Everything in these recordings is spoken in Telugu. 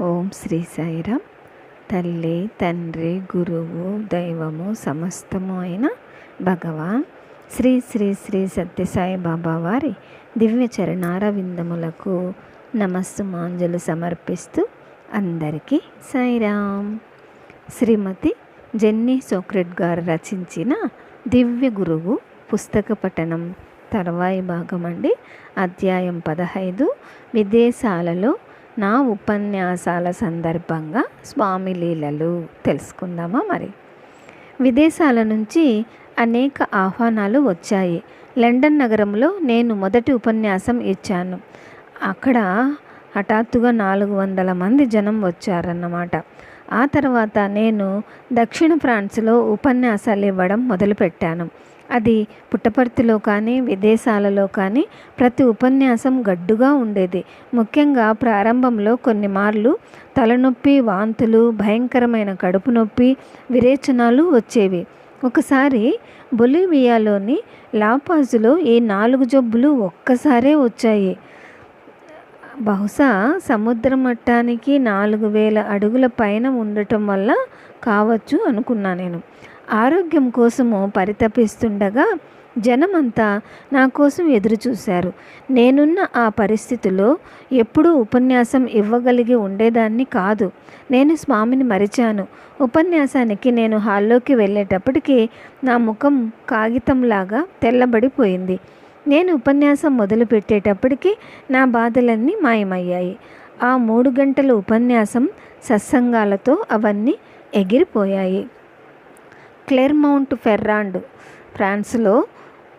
ఓం శ్రీ సాయిరామ్. తల్లి తండ్రి గురువు దైవము సమస్తము అయిన భగవాన్. శ్రీ శ్రీ శ్రీ సత్యసాయి బాబా వారి దివ్య చరణారవిందములకు నమస్సు మాంజలు సమర్పిస్తూ అందరికీ సాయిరామ్. శ్రీమతి జెన్నీ సోక్రెట్ గారు రచించిన దివ్య గురువు పుస్తక పఠనం తర్వాయి భాగం అండి అధ్యాయం పదహైదు విదేశాలలో నా ఉపన్యాసాల సందర్భంగా స్వామి లీలలు తెలుసుకుందామా మరి? విదేశాల నుంచి అనేక ఆహ్వానాలు వచ్చాయి. లండన్ నగరంలో నేను మొదటి ఉపన్యాసం ఇచ్చాను. అక్కడ హఠాత్తుగా నాలుగు వందల మంది జనం వచ్చారన్నమాట. ఆ తర్వాత నేను దక్షిణ ఫ్రాన్స్లో ఉపన్యాసాలు ఇవ్వడం మొదలుపెట్టాను. అది పుట్టపర్తిలో కానీ విదేశాలలో కానీ ప్రతి ఉపన్యాసం గడ్డుగా ఉండేది. ముఖ్యంగా ప్రారంభంలో కొన్ని మార్లు తలనొప్పి వాంతులు భయంకరమైన కడుపు నొప్పి విరేచనాలు వచ్చేవి. ఒకసారి బొలివియాలోని లాపాజులో ఈ నాలుగు జబ్బులు ఒక్కసారే వచ్చాయి. బహుశా సముద్ర మట్టానికి నాలుగు వేల అడుగుల పైన ఉండటం వల్ల కావచ్చు అనుకున్నా నేను. ఆరోగ్యం కోసము పరితపిస్తుండగా జనమంతా నా కోసం ఎదురు చూశారు నేనున్న ఆ పరిస్థితిలో ఎప్పుడూ ఉపన్యాసం ఇవ్వగలిగి ఉండేదాన్ని కాదు. నేను స్వామిని మరిచాను. ఉపన్యాసానికి నేను హాల్లోకి వెళ్ళేటప్పటికీ నా ముఖం కాగితంలాగా తెల్లబడిపోయింది. నేను ఉపన్యాసం మొదలుపెట్టేటప్పటికీ నా బాధలన్నీ మాయమయ్యాయి. ఆ మూడు గంటల ఉపన్యాసం సత్సంగాలతో అవన్నీ ఎగిరిపోయాయి. క్లెర్మౌంట్ ఫెర్రాండ్ ఫ్రాన్స్లో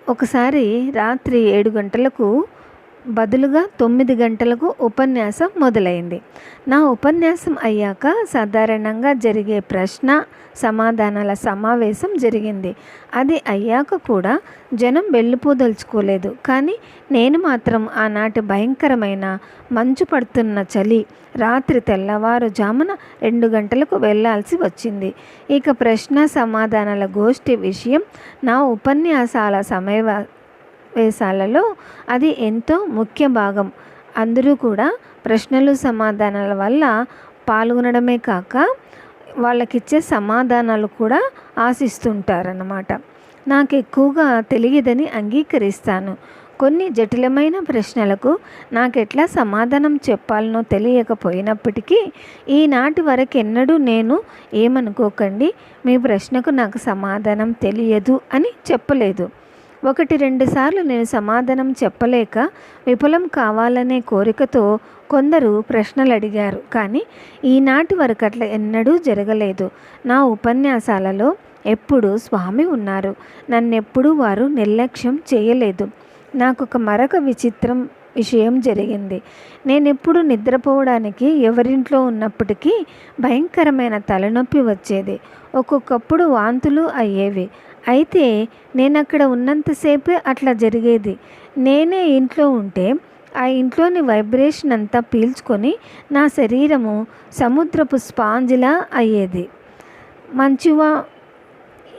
ఒకసారి రాత్రి ఏడు గంటలకు బదులుగా తొమ్మిది గంటలకు ఉపన్యాసం మొదలైంది. నా ఉపన్యాసం అయ్యాక సాధారణంగా జరిగే ప్రశ్న సమాధానాల సమావేశం జరిగింది. అది అయ్యాక కూడా జనం వెళ్ళిపోదలుచుకోలేదు కానీ నేను మాత్రం ఆనాటి భయంకరమైన మంచు పడుతున్న చలి రాత్రి తెల్లవారుజామున రెండు గంటలకు వెళ్ళాల్సి వచ్చింది. ఇక ప్రశ్న సమాధానాల గోష్ఠి విషయం నా ఉపన్యాసాల సమయ వేసాలలో అది ఎంతో ముఖ్య భాగం. అందరూ కూడా ప్రశ్నలు సమాధానాల వల్ల పాల్గొనడమే కాక వాళ్ళకిచ్చే సమాధానాలు కూడా ఆశిస్తుంటారన్నమాట. నాకు ఎక్కువగా తెలియదని అంగీకరిస్తాను. కొన్ని జటిలమైన ప్రశ్నలకు నాకెట్లా సమాధానం చెప్పాలనో తెలియకపోయినప్పటికీ ఈనాటి వరకు ఎన్నడూ నేను ఏమనుకోకండి మీ ప్రశ్నకు నాకు సమాధానం తెలియదు అని చెప్పలేదు. ఒకటి రెండుసార్లు నేను సమాధానం చెప్పలేక విఫలం కావాలనే కోరికతో కొందరు ప్రశ్నలు అడిగారు. కానీ ఈనాటి వరకు అట్లా ఎన్నడూ జరగలేదు. నా ఉపన్యాసాలలో ఎప్పుడు స్వామి ఉన్నారు. నన్నెప్పుడూ వారు నిర్లక్ష్యం చేయలేదు. నాకు ఒక మరొక విచిత్రం విషయం జరిగింది. నేనెప్పుడు నిద్రపోవడానికి ఎవరింట్లో ఉన్నప్పటికీ భయంకరమైన తలనొప్పి వచ్చేది. ఒక్కొక్కప్పుడు వాంతులు అయ్యేవి. అయితే నేను అక్కడ ఉన్నంతసేపు అట్లా జరిగేది. నేనే ఇంట్లో ఉంటే ఆ ఇంట్లోని వైబ్రేషన్ అంతా పీల్చుకొని నా శరీరము సముద్రపు స్పాంజిలా అయ్యేది. మంచివా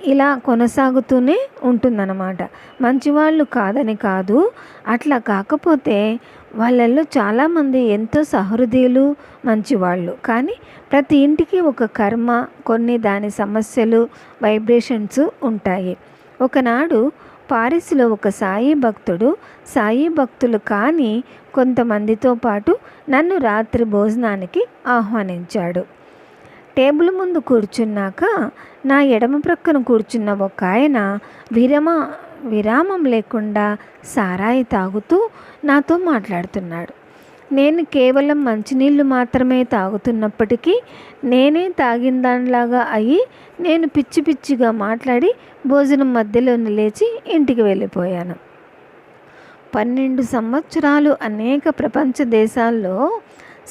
ఇలా కొనసాగుతూనే ఉంటుందన్నమాట. మంచివాళ్ళు కాదని కాదు. అట్లా కాకపోతే వాళ్ళల్లో చాలామంది ఎంతో సహృదయులు మంచివాళ్ళు. కానీ ప్రతి ఇంటికి ఒక కర్మ కొన్ని దాని సమస్యలు వైబ్రేషన్స్ ఉంటాయి. ఒకనాడు పారిస్లో ఒక సాయి భక్తుడు సాయి భక్తులు కానీ కొంతమందితో పాటు నన్ను రాత్రి భోజనానికి ఆహ్వానించాడు. టేబుల్ ముందు కూర్చున్నాక నా ఎడమ ప్రక్కన కూర్చున్న ఒక ఆయన విరమ విరామం లేకుండా సారాయి తాగుతూ నాతో మాట్లాడుతున్నాడు. నేను కేవలం మంచినీళ్ళు మాత్రమే తాగుతున్నప్పటికీ నేనే తాగిన దానిలాగా అయ్యి నేను పిచ్చి పిచ్చిగా మాట్లాడి భోజనం మధ్యలోనే లేచి ఇంటికి వెళ్ళిపోయాను. పన్నెండు సంవత్సరాలు అనేక ప్రపంచ దేశాల్లో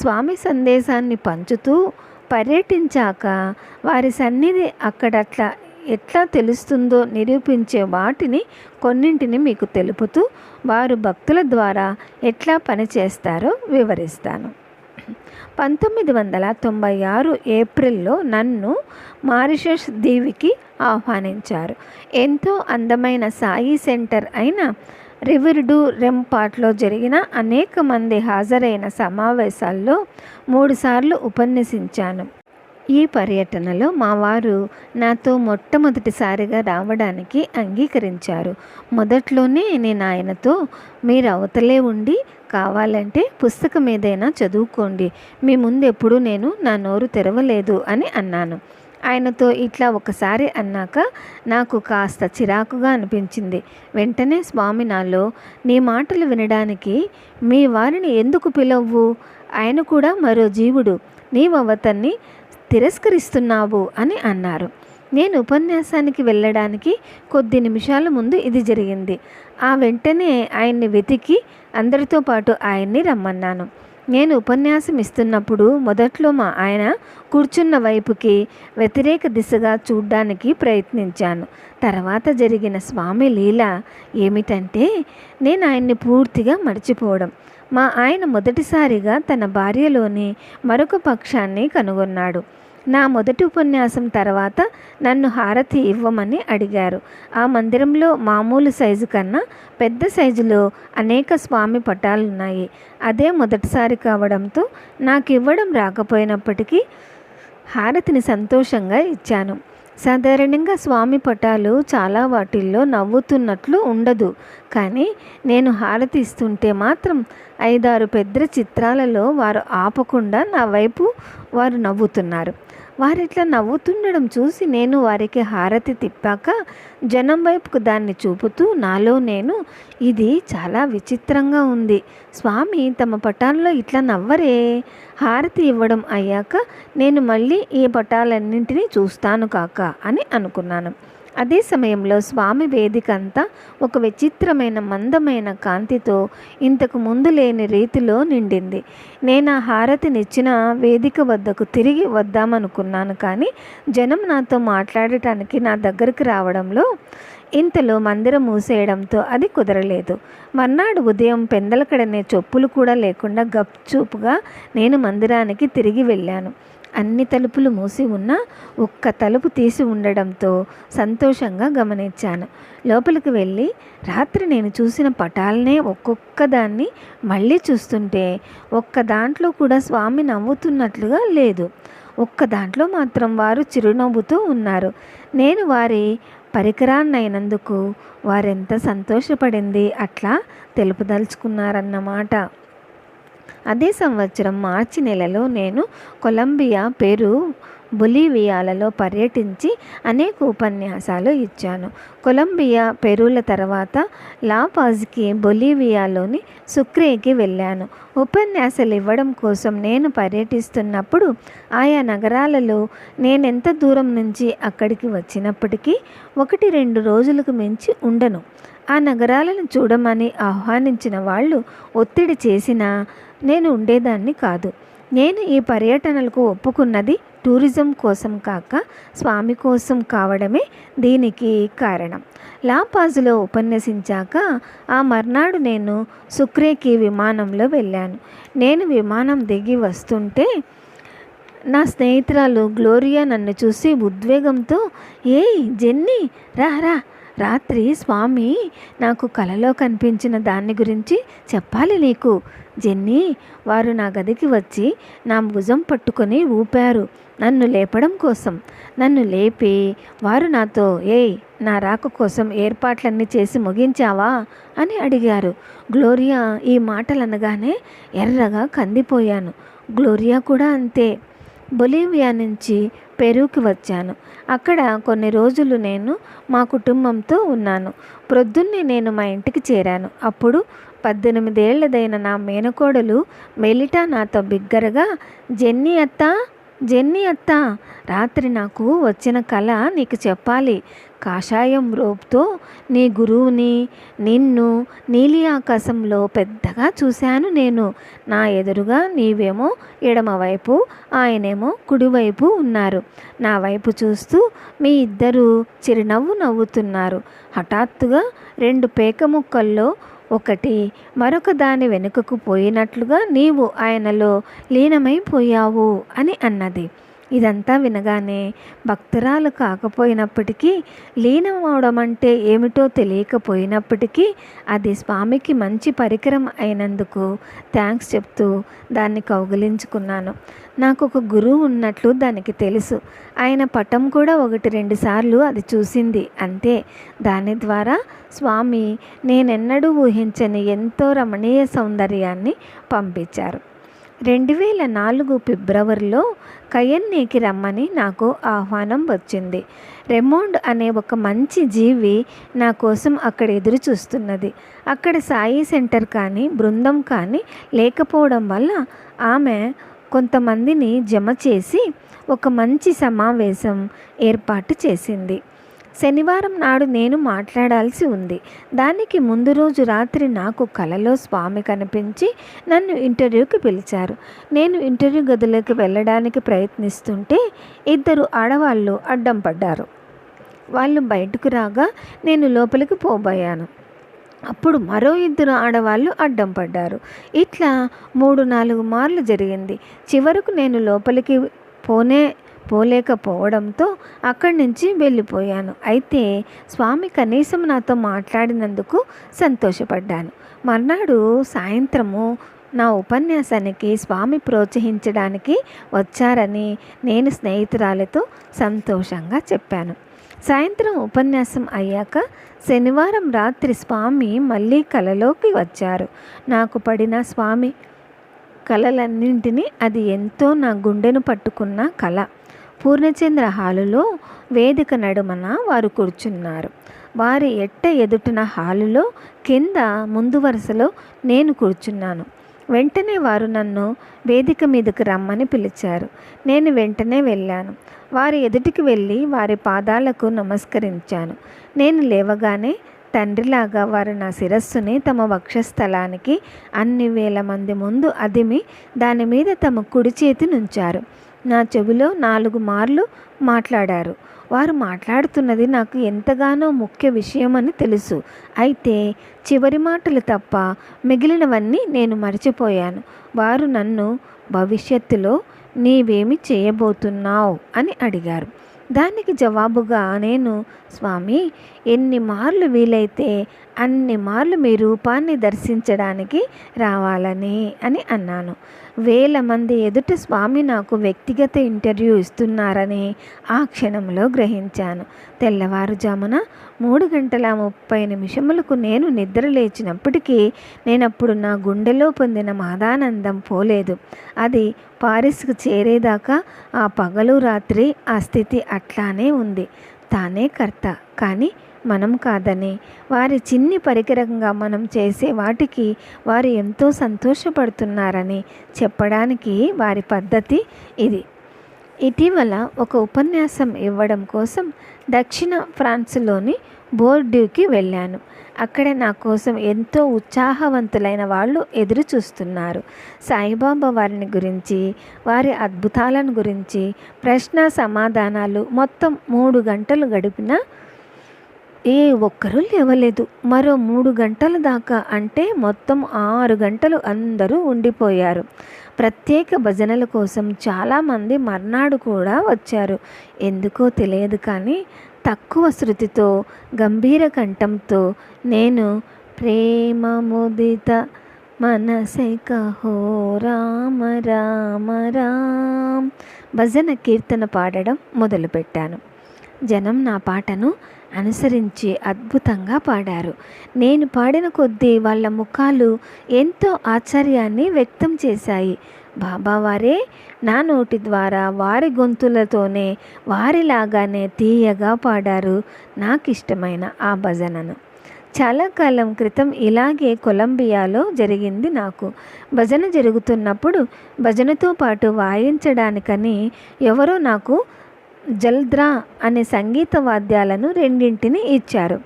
స్వామి సందేశాన్ని పంచుతూ పర్యటించాక వారి సన్నిధి అక్కడట్లా ఎట్లా తెలుస్తుందో నిరూపించే వాటిని కొన్నింటిని మీకు తెలుపుతూ వారు భక్తుల ద్వారా ఎట్లా పనిచేస్తారో వివరిస్తాను. పంతొమ్మిది వందల తొంభై ఆరు ఏప్రిల్లో నన్ను మారిషస్ దీవికి ఆహ్వానించారు. ఎంతో అందమైన సాయి సెంటర్ అయిన రివర్డు రెంపాట్లో జరిగిన అనేక మంది హాజరైన సమావేశాల్లో మూడుసార్లు ఉపన్యసించాను. ఈ పర్యటనలో మా వారు నాతో మొట్టమొదటిసారిగా రావడానికి అంగీకరించారు. మొదట్లోనే నేను ఆయనతో మీరు అవతలే ఉండి కావాలంటే పుస్తకం ఏదైనా చదువుకోండి. మీ ముందు నేను నా నోరు తెరవలేదు అని అన్నాను. ఆయనతో ఇట్లా ఒకసారి అన్నాక నాకు కాస్త చిరాకుగా అనిపించింది. వెంటనే స్వామి నాలో నీ మాటలు వినడానికి మీ వారిని ఎందుకు పిలవ్వు? ఆయన కూడా మరో జీవుడు. నీవతన్ని తిరస్కరిస్తున్నావు అని అన్నారు. నేను ఉపన్యాసానికి వెళ్ళడానికి కొద్ది నిమిషాల ముందు ఇది జరిగింది. ఆ వెంటనే ఆయన్ని వెతికి అందరితో పాటు ఆయన్ని రమ్మన్నాను. నేను ఉపన్యాసం ఇస్తున్నప్పుడు మొదట్లో మా ఆయన కూర్చున్న వైపుకి వ్యతిరేక దిశగా చూడ్డానికి ప్రయత్నించాను. తర్వాత జరిగిన స్వామి లీల ఏమిటంటే నేను ఆయన్ని పూర్తిగా మర్చిపోవడం. మా ఆయన మొదటిసారిగా తన భార్యలోని మరొక పక్షాన్ని కనుగొన్నాడు. నా మొదటి ఉపన్యాసం తర్వాత నన్ను హారతి ఇవ్వమని అడిగారు. ఆ మందిరంలో మామూలు సైజు కన్నా పెద్ద సైజులో అనేక స్వామి పటాలున్నాయి. అదే మొదటిసారి కావడంతో నాకు ఇవ్వడం రాకపోయినప్పటికీ హారతిని సంతోషంగా ఇచ్చాను. సాధారణంగా స్వామి పటాలు చాలా వాటిల్లో నవ్వుతున్నట్లు ఉండదు. కానీ నేను హారతి ఇస్తుంటే మాత్రం ఐదారు పెద్ద చిత్రాలలో వారు ఆపకుండా నా వైపు వారు నవ్వుతున్నారు. వారిట్లా నవ్వుతుండడం చూసి నేను వారికి హారతి తిప్పాక జనం వైపుకు దాన్ని చూపుతూ నాలో నేను ఇది చాలా విచిత్రంగా ఉంది. స్వామి తమ పటాల్లో ఇట్లా నవ్వరే. హారతి ఇవ్వడం అయ్యాక నేను మళ్ళీ ఈ పటాలన్నింటినీ చూస్తాను కాక అని అనుకున్నాను. అదే సమయంలో స్వామి వేదిక అంతా ఒక విచిత్రమైన మందమైన కాంతితో ఇంతకు ముందు లేని రీతిలో నిండింది. నేను ఆ హారతినిచ్చిన వేదిక వద్దకు తిరిగి వద్దామనుకున్నాను కానీ జనం నాతో మాట్లాడటానికి నా దగ్గరికి రావడంలో ఇంతలో మందిరం మూసేయడంతో అది కుదరలేదు. మర్నాడు ఉదయం పెందలకడనే చెప్పులు కూడా లేకుండా గప్చూపుగా నేను మందిరానికి తిరిగి వెళ్ళాను. అన్ని తలుపులు మూసి ఉన్నా ఒక్క తలుపు తీసి ఉండడంతో సంతోషంగా గమనించాను. లోపలికి వెళ్ళి రాత్రి నేను చూసిన పటాలనే ఒక్కొక్క దాన్ని మళ్ళీ చూస్తుంటే ఒక్క దాంట్లో కూడా స్వామి నవ్వుతున్నట్లుగా లేదు. ఒక్క దాంట్లో మాత్రం వారు చిరునవ్వుతూ ఉన్నారు. నేను వారి పరికరాన్నైనందుకు వారెంత సంతోషపడింది అట్లా తెలుపుదలుచుకున్నారన్నమాట. అదే సంవత్సరం మార్చి నెలలో నేను కొలంబియా పెరు బొలీవియాలలో పర్యటించి అనేక ఉపన్యాసాలు ఇచ్చాను. కొలంబియా పెరుల తర్వాత లాపాజ్కి బొలీవియాలోని సుక్రేకి వెళ్ళాను. ఉపన్యాసాలు ఇవ్వడం కోసం నేను పర్యటిస్తున్నప్పుడు ఆయా నగరాలలో నేనెంత దూరం నుంచి అక్కడికి వచ్చినప్పటికీ ఒకటి రెండు రోజులకు మించి ఉండను. ఆ నగరాలను చూడమని ఆహ్వానించిన వాళ్ళు ఒత్తిడి చేసినా నేను ఉండేదాన్ని కాదు. నేను ఈ పర్యటనలకు ఒప్పుకున్నది టూరిజం కోసం కాక స్వామి కోసం కావడమే దీనికి కారణం. లాపాజులో ఉపన్యసించాక ఆ మర్నాడు నేను సుక్రేకి విమానంలో వెళ్ళాను. నేను విమానం దిగి వస్తుంటే నా స్నేహితురాలు గ్లోరియా నన్ను చూసి ఉద్వేగంతో ఏయ్ జెన్నీ రా రా. రాత్రి స్వామి నాకు కలలో కనిపించిన దాన్ని గురించి చెప్పాలి నీకు. జెన్నీ వారు నా గదికి వచ్చి నా భుజం పట్టుకొని ఊపారు. నన్ను లేపడం కోసం. నన్ను లేపి వారు నాతో ఏయ్ నా రాక కోసం ఏర్పాట్లన్నీ చేసి ముగించావా? అని అడిగారు. గ్లోరియా ఈ మాటలు అనగానే ఎర్రగా కందిపోయాను. గ్లోరియా కూడా అంతే. బొలీవియా నుంచి పెరూకి వచ్చాను. అక్కడ కొన్ని రోజులు నేను మా కుటుంబంతో ఉన్నాను. ప్రొద్దున్నే నేను మా ఇంటికి చేరాను. అప్పుడు పద్దెనిమిదేళ్ళదైన నా మేనకోడలు మెలిట నాతో బిగ్గరగా జెన్నీ అత్త జెన్నీ అత్త రాత్రి నాకు వచ్చిన కళ నీకు చెప్పాలి. కాషాయం రోప్తో నీ గురువుని నిన్ను నీలి ఆకాశంలో పెద్దగా చూశాను నేను. నా ఎదురుగా నీవేమో ఎడమవైపు ఆయనేమో కుడివైపు ఉన్నారు. నా వైపు చూస్తూ మీ ఇద్దరూ చిరునవ్వు నవ్వుతున్నారు. హఠాత్తుగా రెండు పేక ముక్కల్లో ఒకటి మరొక దాని వెనుకకు పోయినట్లుగా నీవు ఆయనలో లీనమైపోయావు అని అన్నది. ఇదంతా వినగానే భక్తురాలు కాకపోయినప్పటికీ లీనమవడం అంటే ఏమిటో తెలియకపోయినప్పటికీ అది స్వామికి మంచి పరికరం అయినందుకు థ్యాంక్స్ చెప్తూ దాన్ని కౌగిలించుకున్నాను. నాకు ఒక గురువు ఉన్నట్లు దానికి తెలుసు. ఆయన పటం కూడా ఒకటి రెండు సార్లు అది చూసింది. అంతే. దాని ద్వారా స్వామి నేనెన్నడూ ఊహించని ఎంతో రమణీయ సౌందర్యాన్ని పంపించారు. రెండు వేల నాలుగు ఫిబ్రవరిలో కయన్నీకి రమ్మని నాకు ఆహ్వానం వచ్చింది. రెమోండ్ అనే ఒక మంచి జీవి నా కోసం అక్కడ ఎదురు చూస్తున్నది. అక్కడ సాయి సెంటర్ కానీ బృందం కానీ లేకపోవడం వల్ల ఆమె కొంతమందిని జమ చేసి ఒక మంచి సమావేశం ఏర్పాటు చేసింది. శనివారం నాడు నేను మాట్లాడాల్సి ఉంది. దానికి ముందు రోజు రాత్రి నాకు కలలో స్వామి కనిపించి నన్ను ఇంటర్వ్యూకి పిలిచారు. నేను ఇంటర్వ్యూ గదిలోకి వెళ్ళడానికి ప్రయత్నిస్తుంటే ఇద్దరు ఆడవాళ్ళు అడ్డం పడ్డారు. వాళ్ళు బయటకు రాగా నేను లోపలికి పోబోయాను. అప్పుడు మరో ఇద్దరు ఆడవాళ్ళు అడ్డం పడ్డారు. ఇట్లా మూడు నాలుగు మార్లు జరిగింది. చివరకు నేను లోపలికి పోనే పోలేకపోవడంతో అక్కడి నుంచి వెళ్ళిపోయాను. అయితే స్వామి కనీసం నాతో మాట్లాడినందుకు సంతోషపడ్డాను. మర్నాడు సాయంత్రము నా ఉపన్యాసానికి స్వామి ప్రోత్సహించడానికి వచ్చారని నేను స్నేహితురాలతో సంతోషంగా చెప్పాను. సాయంత్రం ఉపన్యాసం అయ్యాక శనివారం రాత్రి స్వామి మళ్ళీ కలలోకి వచ్చారు. నాకు పడిన స్వామి కళలన్నింటినీ అది ఎంతో నా గుండెను పట్టుకున్న కళ పూర్ణచంద్ర హాలులో వేదిక నడుమన వారు కూర్చున్నారు. వారి ఎట్ట ఎదుటిన హాలులో కింద ముందు వరుసలో నేను కూర్చున్నాను. వెంటనే వారు నన్ను వేదిక మీదకి రమ్మని పిలిచారు. నేను వెంటనే వెళ్ళాను. వారి ఎదుటికి వెళ్ళి వారి పాదాలకు నమస్కరించాను. నేను లేవగానే తండ్రిలాగా వారు నా శిరస్సుని తమ వక్షస్థలానికి అన్ని వేల మంది ముందు అదిమి దాని మీద తమ కుడి చేతి నుంచారు. నా చెవిలో నాలుగు మార్లు మాట్లాడారు. వారు మాట్లాడుతున్నది నాకు ఎంతగానో ముఖ్య విషయమని తెలుసు. అయితే చివరి మాటలు తప్ప మిగిలినవన్నీ నేను మర్చిపోయాను. వారు నన్ను భవిష్యత్తులో నీవేమి చేయబోతున్నావు? అని అడిగారు. దానికి జవాబుగా నేను స్వామి ఎన్ని మార్లు వీలైతే అన్ని మార్లు మీ రూపాన్ని దర్శించడానికి రావాలని అని అన్నాను. వేల మంది ఎదుట స్వామి నాకు వ్యక్తిగత ఇంటర్వ్యూ ఇస్తున్నారని ఆ క్షణంలో గ్రహించాను. తెల్లవారుజామున మూడు గంటల ముప్పై నిమిషములకు నేను నిద్ర లేచినప్పటికీ నేనప్పుడు నా గుండెలో పొందిన మాదానందం పోలేదు. అది పారిస్కు చేరేదాకా ఆ పగలు రాత్రి ఆ స్థితి అట్లానే ఉంది. తానే కర్త. కానీ మనం కాదని. వారి చిన్ని పరికరంగా మనం చేసే వాటికి వారు ఎంతో సంతోషపడుతున్నారని చెప్పడానికి వారి పద్ధతి ఇది. ఇటీవల ఒక ఉపన్యాసం ఇవ్వడం కోసం దక్షిణ ఫ్రాన్స్లోని బోర్డ్యూకి వెళ్ళాను. అక్కడ నా కోసం ఎంతో ఉత్సాహవంతులైన వాళ్ళు ఎదురు చూస్తున్నారు సాయిబాబా వారిని గురించి వారి అద్భుతాలను గురించి ప్రశ్న సమాధానాలు మొత్తం మూడు గంటలు గడిపిన ఏ ఒక్కరూ లేవలేదు. మరో మూడు గంటల దాకా అంటే మొత్తం ఆరు గంటలు అందరూ ఉండిపోయారు. ప్రత్యేక భజనల కోసం చాలామంది మర్నాడు కూడా వచ్చారు. ఎందుకో తెలియదు కానీ తక్కువ శృతితో గంభీర కంఠంతో నేను ప్రేమ ముదిత మనసే కహో రామ రామ రామ్ భజన కీర్తన పాడడం మొదలుపెట్టాను. జనం నా పాటను అనుసరించి అద్భుతంగా పాడారు. నేను పాడిన కొద్దీ వాళ్ళ ముఖాలు ఎంతో ఆశ్చర్యాన్ని వ్యక్తం చేశాయి. బాబావారే నా నోటి ద్వారా వారి గొంతులతోనే వారిలాగానే తీయగా పాడారు నాకు ఇష్టమైన ఆ భజనను. చాలా కాలం క్రితం ఇలాగే కొలంబియాలో జరిగింది నాకు. భజన జరుగుతున్నప్పుడు భజనతో పాటు వాయించడానికని ఎవరో నాకు జల్ద్రా అనే సంగీత వాద్యాలను రెండింటిని ఇచ్చారు.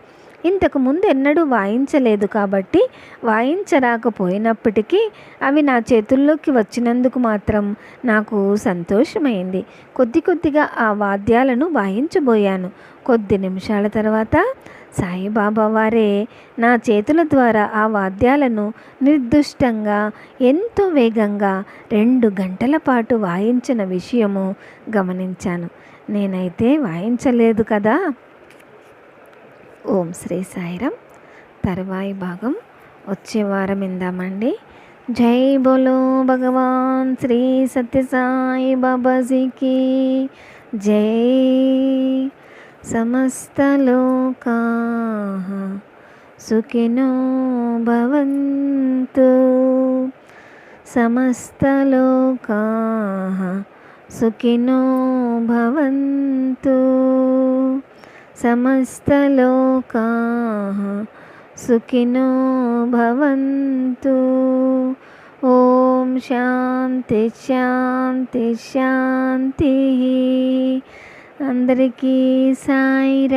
ఇంతకు ముందు ఎన్నడూ వాయించలేదు కాబట్టి వాయించరాకపోయినప్పటికీ అవి నా చేతుల్లోకి వచ్చినందుకు మాత్రం నాకు సంతోషమైంది. కొద్ది కొద్దిగా ఆ వాద్యాలను వాయించబోయాను. కొద్ది నిమిషాల తర్వాత సాయిబాబా వారే నా చేతుల ద్వారా ఆ వాద్యాలను నిర్దుష్టంగా ఎంతో వేగంగా రెండు గంటల పాటు వాయించిన విషయము గమనించాను. నేనైతే వాయించలేదు కదా? ఓం శ్రీ సాయిరం. తర్వాయి భాగం వచ్చే వారం ఇందామండి జై బోలో భగవాన్ శ్రీ సత్యసాయి బాబాజీకి జై. సమస్తలోకా సుఖినో భవంతు. సమస్తలోకా సుఖినో భవంతు. సమస్తలోకా సుఖినో భవంతు. ఓం శాంతి శాంతి శాంతి. అందరికీ సాయిరామ్.